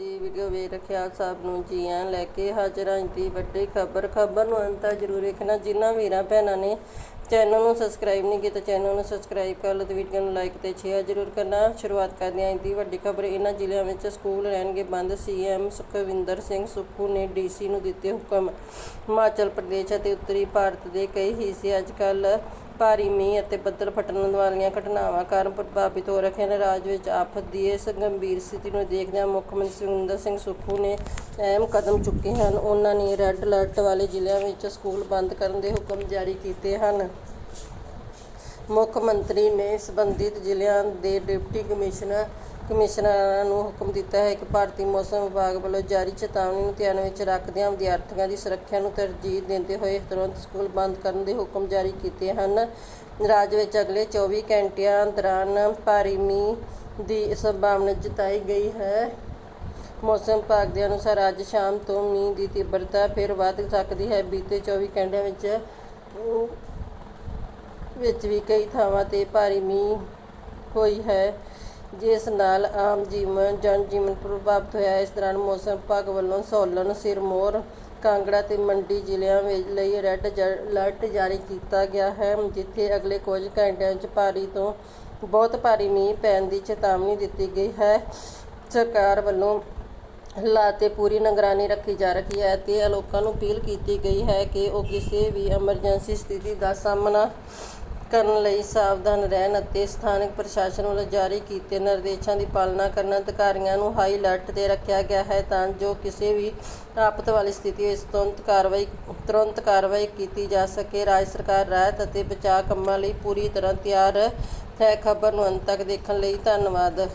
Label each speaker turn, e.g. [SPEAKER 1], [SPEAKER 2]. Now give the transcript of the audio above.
[SPEAKER 1] ਦੀ video ਵੇਖ ਰੱਖਿਆ ਸਭ ਨੂੰ ਜੀਆਂ ਲੈ ਕੇ ਹਾਜ਼ਰ ਹਾਂ ਦੀ ਵੱਡੀ ਖਬਰ ਖਬਰ ਨੂੰ ਅੰਤ ਤੱਕ ਜ਼ਰੂਰ ਵੇਖਣਾ। ਜਿਨ੍ਹਾਂ ਵੀਰਾਂ ਭੈਣਾਂ ਨੇ ਚੈਨਲ ਨੂੰ ਸਬਸਕ੍ਰਾਈਬ ਨਹੀਂ ਕੀਤਾ ਚੈਨਲ ਨੂੰ ਸਬਸਕ੍ਰਾਈਬ ਕਰ ਲਓ ਤੇ ਵੀਡੀਓ ਨੂੰ ਲਾਈਕ ਤੇ ਸ਼ੇਅਰ ਜ਼ਰੂਰ ਕਰਨਾ। ਸ਼ੁਰੂਆਤ ਕਰਦੇ ਹਾਂ ਦੀ ਵੱਡੀ ਖਬਰ। ਇਹਨਾਂ ਜ਼ਿਲ੍ਹਿਆਂ ਵਿੱਚ ਸਕੂਲ ਰਹਿਣਗੇ ਬੰਦ। ਸੀਐਮ ਸੁਖਵਿੰਦਰ ਸਿੰਘ ਸੁੱਖੂ ਨੇ ਡੀਸੀ ਨੂੰ ਦਿੱਤੇ ਹੁਕਮ। ਹਿਮਾਚਲ ਪ੍ਰਦੇਸ਼ ਅਤੇ ਉੱਤਰੀ ਭਾਰਤ ਦੇ ਕਈ ਹਿੱਸੇ ਅੱਜਕੱਲ ਭਾਰੀ ਮੀਂਹ ਅਤੇ ਬੱਦਲ ਫਟਣ ਵਾਲੀਆਂ ਘਟਨਾਵਾਂ ਕਾਰਨ ਪ੍ਰਭਾਵਿਤ ਹੋ ਰਹੇ ਹਨ ਰਾਜ ਵਿੱਚ ਆਫਤ ਦੀ ਇਸ ਗੰਭੀਰ ਸਥਿਤੀ ਨੂੰ ਦੇਖਦਿਆਂ ਮੁੱਖ ਮੰਤਰੀ ਸੁਖਵਿੰਦਰ ਸਿੰਘ ਸੁੱਖੂ ਨੇ ਅਹਿਮ ਕਦਮ ਚੁੱਕੇ ਹਨ। ਉਹਨਾਂ ਨੇ ਰੈੱਡ ਅਲਰਟ ਵਾਲੇ ਜ਼ਿਲ੍ਹਿਆਂ ਵਿੱਚ ਸਕੂਲ ਬੰਦ ਕਰਨ ਦੇ ਹੁਕਮ ਜਾਰੀ ਕੀਤੇ ਹਨ। ਮੁੱਖ ਮੰਤਰੀ ਨੇ ਸੰਬੰਧਿਤ ਜ਼ਿਲ੍ਹਿਆਂ ਦੇ ਡਿਪਟੀ ਕਮਿਸ਼ਨਰ, ਕਮਿਸ਼ਨਰਾਂ ਨੂੰ ਹੁਕਮ ਦਿੱਤਾ ਹੈ ਕਿ ਭਾਰਤੀ ਮੌਸਮ ਵਿਭਾਗ ਵੱਲੋਂ ਜਾਰੀ ਚੇਤਾਵਨੀ ਨੂੰ ਧਿਆਨ ਵਿੱਚ ਰੱਖਦਿਆਂ ਵਿਦਿਆਰਥੀਆਂ ਦੀ ਸੁਰੱਖਿਆ ਨੂੰ ਤਰਜੀਹ ਦਿੰਦੇ ਹੋਏ ਤੁਰੰਤ ਸਕੂਲ ਬੰਦ ਕਰਨ ਦੇ ਹੁਕਮ ਜਾਰੀ ਕੀਤੇ ਹਨ। ਰਾਜ ਵਿੱਚ ਅਗਲੇ 24 ਘੰਟਿਆਂ ਦੌਰਾਨ ਭਾਰੀ ਮੀਂਹ ਦੀ ਸੰਭਾਵਨਾ ਜਤਾਈ ਗਈ ਹੈ। ਮੌਸਮ ਵਿਭਾਗ ਦੇ ਅਨੁਸਾਰ ਅੱਜ ਸ਼ਾਮ ਤੋਂ ਮੀਂਹ ਦੀ ਤੀਬਰਤਾ ਫਿਰ ਵੱਧ ਸਕਦੀ ਹੈ। ਬੀਤੇ 24 ਘੰਟਿਆਂ ਵਿੱਚ ਵਿੱਚ ਵੀ ਕਈ ਥਾਵਾਂ ਤੇ ਭਾਰੀ ਮੀਂਹ ਹੋਈ ਹੈ, ਜਿਸ ਨਾਲ ਆਮ ਜੀਵਨ ਜਨ ਜੀਵਨ ਪ੍ਰਭਾਵਿਤ ਹੋਇਆ। ਇਸ ਦੌਰਾਨ ਮੌਸਮ ਵਿਭਾਗ ਵੱਲੋਂ ਸੋਲਨ, ਸਿਰਮੌਰ, ਕਾਂਗੜਾ ਤੇ ਮੰਡੀ ਜ਼ਿਲ੍ਹਿਆਂ ਵਿੱਚ ਲਈ ਰੈੱਡ ਅਲਰਟ ਜਾਰੀ ਕੀਤਾ ਗਿਆ ਹੈ, ਜਿੱਥੇ ਅਗਲੇ ਕੁਝ ਘੰਟਿਆਂ ਵਿੱਚ ਭਾਰੀ ਤੋਂ ਬਹੁਤ ਭਾਰੀ ਮੀਂਹ ਪੈਣ ਦੀ ਚੇਤਾਵਨੀ ਦਿੱਤੀ ਗਈ ਹੈ। ਸਰਕਾਰ ਵੱਲੋਂ ਹਾਲਾਤ ਤੇ ਪੂਰੀ ਨਿਗਰਾਨੀ ਰੱਖੀ ਜਾ ਰਹੀ ਹੈ ਤੇ ਲੋਕਾਂ ਨੂੰ ਅਪੀਲ ਕੀਤੀ ਗਈ ਹੈ ਕਿ ਉਹ ਕਿਸੇ ਵੀ ਐਮਰਜੈਂਸੀ ਸਥਿਤੀ ਦਾ ਸਾਹਮਣਾ ਕਰਨ ਲਈ ਸਾਵਧਾਨ ਰਹਿਣ ਅਤੇ ਸਥਾਨਕ ਪ੍ਰਸ਼ਾਸਨ ਵੱਲੋਂ ਜਾਰੀ ਕੀਤੇ ਨਿਰਦੇਸ਼ਾਂ ਦੀ ਪਾਲਣਾ ਕਰਨ ਅਧਿਕਾਰੀਆਂ ਨੂੰ ਹਾਈ ਅਲਰਟ ਤੇ ਰੱਖਿਆ ਗਿਆ ਹੈ ਤਾਂ ਜੋ ਕਿਸੇ ਵੀ ਆਫਤ ਵਾਲੀ ਸਥਿਤੀ ਵਿੱਚ ਤੁਰੰਤ ਕਾਰਵਾਈ ਤੁਰੰਤ ਕਾਰਵਾਈ ਕੀਤੀ ਜਾ ਸਕੇ। ਰਾਜ ਸਰਕਾਰ ਰਾਹਤ ਅਤੇ ਬਚਾਅ ਕੰਮਾਂ ਲਈ ਪੂਰੀ ਤਰ੍ਹਾਂ ਤਿਆਰ ਹੈ। ਖਬਰ ਨੂੰ ਅੰਤ ਤੱਕ ਦੇਖਣ ਲਈ ਧੰਨਵਾਦ।